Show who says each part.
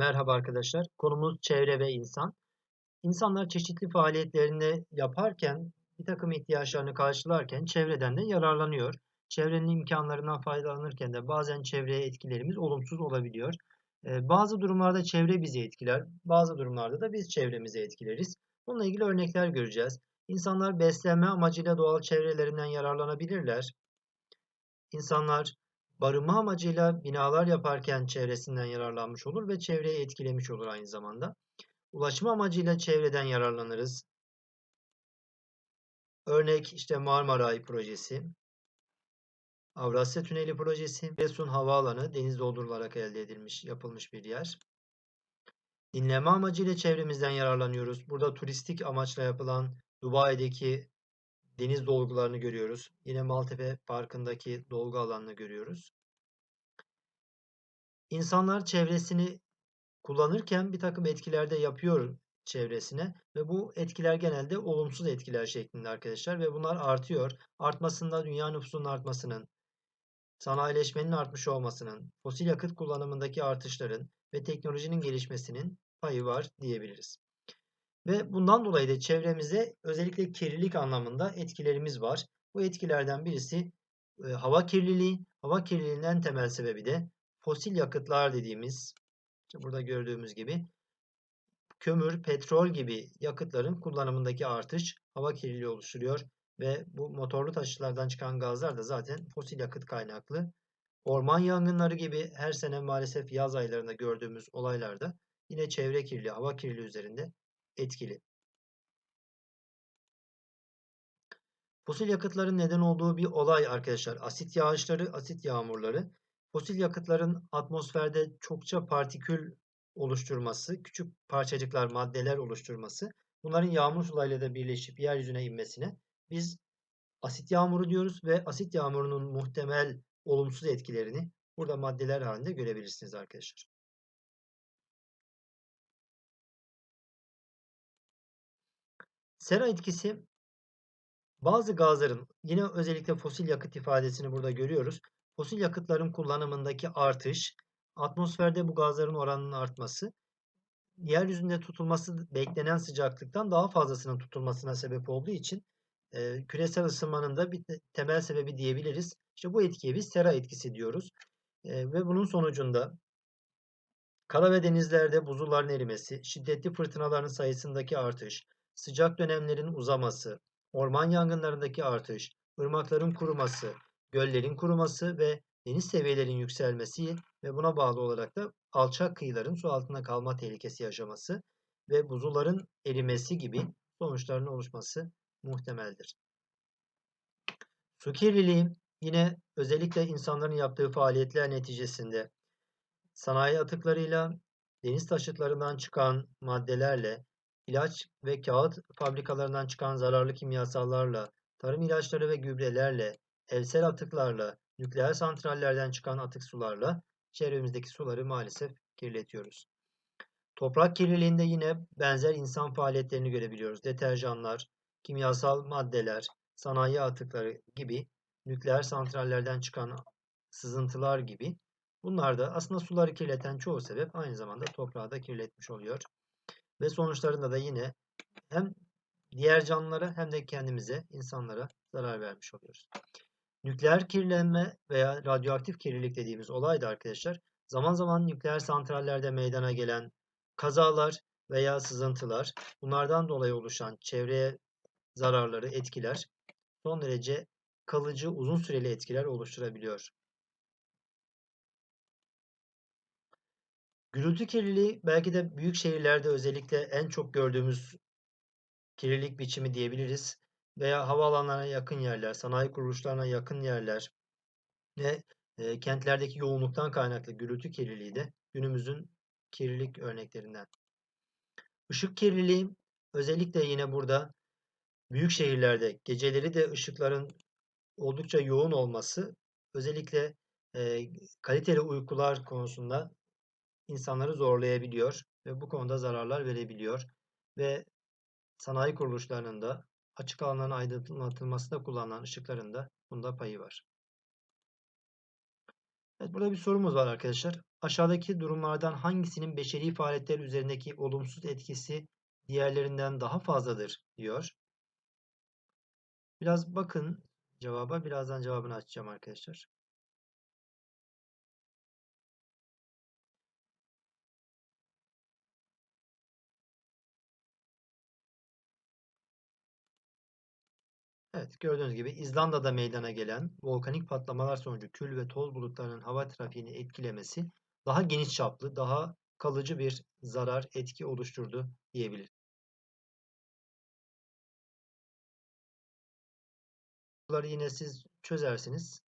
Speaker 1: Merhaba arkadaşlar. Konumuz çevre ve insan. İnsanlar çeşitli faaliyetlerini yaparken, bir takım ihtiyaçlarını karşılarken çevreden de yararlanıyor. Çevrenin imkanlarından faydalanırken de bazen çevreye etkilerimiz olumsuz olabiliyor. Bazı durumlarda çevre bizi etkiler, bazı durumlarda da biz çevremizi etkileriz. Bununla ilgili örnekler göreceğiz. İnsanlar beslenme amacıyla doğal çevrelerinden yararlanabilirler. İnsanlar barınma amacıyla binalar yaparken çevresinden yararlanmış olur ve çevreyi etkilemiş olur aynı zamanda. Ulaşım amacıyla çevreden yararlanırız. Örnek işte Marmaray projesi, Avrasya Tüneli projesi, Giresun Havaalanı deniz doldurularak elde edilmiş, yapılmış bir yer. Dinleme amacıyla çevremizden yararlanıyoruz. Burada turistik amaçla yapılan Dubai'deki deniz dolgularını görüyoruz. Yine Maltepe Parkı'ndaki dolgu alanını görüyoruz. İnsanlar çevresini kullanırken bir takım etkiler de yapıyor çevresine ve bu etkiler genelde olumsuz etkiler şeklinde arkadaşlar ve bunlar artıyor. Artmasında dünya nüfusunun artmasının, sanayileşmenin artmış olmasının, fosil yakıt kullanımındaki artışların ve teknolojinin gelişmesinin payı var diyebiliriz. Ve bundan dolayı da çevremize özellikle kirlilik anlamında etkilerimiz var. Bu etkilerden birisi e, hava kirliliği. Hava kirliliğinin en temel sebebi de fosil yakıtlar dediğimiz işte burada gördüğümüz gibi kömür, petrol gibi yakıtların kullanımındaki artış hava kirliliği oluşturuyor ve bu motorlu taşıtlardan çıkan gazlar da zaten fosil yakıt kaynaklı. Orman yangınları gibi her sene maalesef yaz aylarında gördüğümüz olaylarda yine çevre kirliliği, hava kirliliği üzerinde etkili. Fosil yakıtların neden olduğu bir olay arkadaşlar. Asit yağışları, asit yağmurları. Fosil yakıtların atmosferde çokça partikül oluşturması, küçük parçacıklar, maddeler oluşturması, bunların yağmur sularıyla da birleşip yeryüzüne inmesine biz asit yağmuru diyoruz ve asit yağmurunun muhtemel olumsuz etkilerini burada maddeler halinde görebilirsiniz arkadaşlar. Sera etkisi bazı gazların yine özellikle fosil yakıt ifadesini burada görüyoruz. Fosil yakıtların kullanımındaki artış, atmosferde bu gazların oranının artması, yeryüzünde tutulması beklenen sıcaklıktan daha fazlasının tutulmasına sebep olduğu için e, küresel ısınmanın da bir temel sebebi diyebiliriz. İşte bu etkiye biz sera etkisi diyoruz. E, ve bunun sonucunda kara ve denizlerde buzulların erimesi, şiddetli fırtınaların sayısındaki artış, sıcak dönemlerin uzaması, orman yangınlarındaki artış, ırmakların kuruması, göllerin kuruması ve deniz seviyelerinin yükselmesi ve buna bağlı olarak da alçak kıyıların su altında kalma tehlikesi yaşaması ve buzulların erimesi gibi sonuçların oluşması muhtemeldir. Su kirliliği yine özellikle insanların yaptığı faaliyetler neticesinde sanayi atıklarıyla, deniz taşıtlarından çıkan maddelerle, ilaç ve kağıt fabrikalarından çıkan zararlı kimyasallarla, tarım ilaçları ve gübrelerle, evsel atıklarla, nükleer santrallerden çıkan atık sularla çevremizdeki suları maalesef kirletiyoruz. Toprak kirliliğinde yine benzer insan faaliyetlerini görebiliyoruz. Deterjanlar, kimyasal maddeler, sanayi atıkları gibi nükleer santrallerden çıkan sızıntılar gibi bunlar da aslında suları kirleten çoğu sebep aynı zamanda toprağı da kirletmiş oluyor. Ve sonuçlarında da yine hem diğer canlılara hem de kendimize, insanlara zarar vermiş oluyoruz. Nükleer kirlenme veya radyoaktif kirlilik dediğimiz olay da arkadaşlar zaman zaman nükleer santrallerde meydana gelen kazalar veya sızıntılar bunlardan dolayı oluşan çevreye zararları, etkiler son derece kalıcı, uzun süreli etkiler oluşturabiliyor. Gürültü kirliliği belki de büyük şehirlerde özellikle en çok gördüğümüz kirlilik biçimi diyebiliriz. Veya havaalanlarına yakın yerler, sanayi kuruluşlarına yakın yerler ve e, kentlerdeki yoğunluktan kaynaklı gürültü kirliliği de günümüzün kirlilik örneklerinden. Işık kirliliği özellikle yine burada büyük şehirlerde geceleri de ışıkların oldukça yoğun olması özellikle e, kaliteli uykular konusunda insanları zorlayabiliyor ve bu konuda zararlar verebiliyor ve sanayi kuruluşlarının da açık alanların aydınlatılmasında kullanılan ışıkların da bunda payı var. Evet burada bir sorumuz var arkadaşlar. aşağıdaki durumlardan hangisinin beşeri faaliyetler üzerindeki olumsuz etkisi diğerlerinden daha fazladır diyor. Biraz bakın cevaba. Birazdan cevabını açacağım arkadaşlar. Evet, gördüğünüz gibi İzlanda'da meydana gelen volkanik patlamalar sonucu kül ve toz bulutlarının hava trafiğini etkilemesi daha geniş çaplı, daha kalıcı bir zarar, etki oluşturdu diyebiliriz. Bunları yine siz çözersiniz.